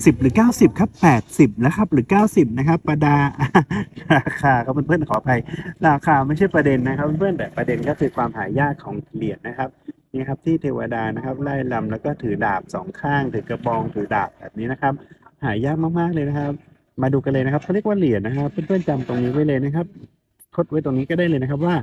80หรือ 90 ครับ 80 นะครับ หรือ 90 นะครับ ประดา ราคาครับเพื่อนๆขออภัย ราคาไม่ใช่ประเด็นนะครับ เพื่อนๆแต่ประเด็นก็คือความหายากของเหรียญนะครับนี่ครับที่เทวดานะครับไล่ลำแล้วก็ถือดาบสองข้างถือกระบองถือดาบแบบนี้นะครับ หายากมากๆเลยนะครับ มาดูกันเลยนะครับเขาเรียกว่าเหรียญนะครับ เพื่อนๆจำตรงนี้ไว้เลยนะครับทดไว้ตรงนี้ก็ได้เลยนะครับว่า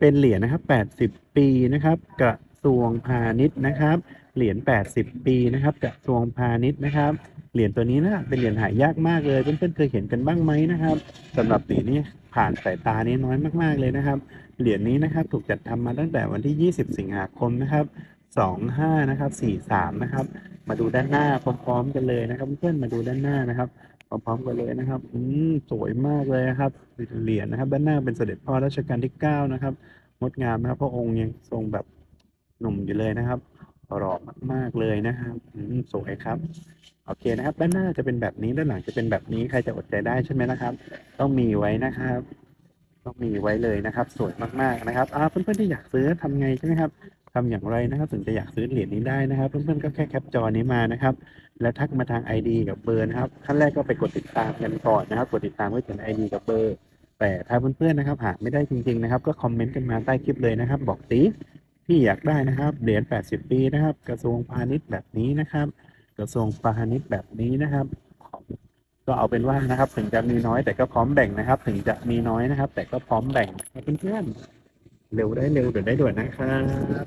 เป็นเหรียญนะครับ 80 ปีนะครับกระทรวงพาณิชย์นะครับ เหรียญ 80 ปีนะครับกระทรวงพาณิชย์นะครับ เหรียญตัวนี้นะเป็นเหรียญหายากมากเลยเพื่อนๆเคยเห็นกันบ้างไหมนะครับสำหรับเหรีนี้ผ่านสายตานี้น้อยมากๆเลยนะครับ เหรียญนี้นะครับถูกจัดทำมาตั้งแต่วันที่ 20 สิงหาคมนะครับ 25 นะครับ 43 นะครับ มาดูด้านหน้าพร้อมๆกันเลยนะครับ เพื่อนๆมาดูด้านหน้านะครับพร้อมๆกันเลยนะครับ อืมสวยมากเลยนะครับ เหรียญนะครับ ด้านหน้าเป็นเสด็จพ่อรัชกาลที่ 9 นะครับ งดงามนะครับ พระองค์ยังทรงแบบหนุ่มอยู่เลยนะครับ หล่อมาก ๆ เลยนะครับสวยครับ โอเคนะครับ ด้านหน้าจะเป็นแบบนี้ ด้านหลังจะเป็นแบบนี้ ใครจะอดใจได้ใช่ไหมนะครับ ต้องมีไว้นะครับ ต้องมีไว้เลยนะครับ สวยมาก ๆ นะครับอ่าเพื่อนๆที่อยากซื้อทำไงใช่ไหมครับทำอย่างไรนะครับถึงจะอยากซื้อเหรียญนี้ได้นะครับ เพื่อนๆก็แค่แคปจอนี้มานะครับ แล้วทักมาทาง ID กับเบอร์นะครับ ขั้นแรกก็ไปกดติดตามกันก่อนนะครับ กดติดตามไว้ถึง ID กับเบอร์ แต่ถ้าเพื่อนๆนะครับ หาไม่ได้จริงๆนะครับ ก็คอมเมนต์กันมาใต้คลิปเลยนะครับ บอกตี ที่อยากได้นะครับเหรียญ80 ปีนะครับ กระทรวงพาณิชย์แบบนี้นะครับ กระทรวงพาณิชย์แบบนี้นะครับ ก็เอาเป็นว่านะครับ ถึงจะมีน้อยแต่ก็พร้อมแบ่งนะครับ ถึงจะมีน้อยนะครับ แต่ก็พร้อมแบ่งเพื่อนๆเร็วได้เร็วเดี๋ยวได้ด่วนนะครับ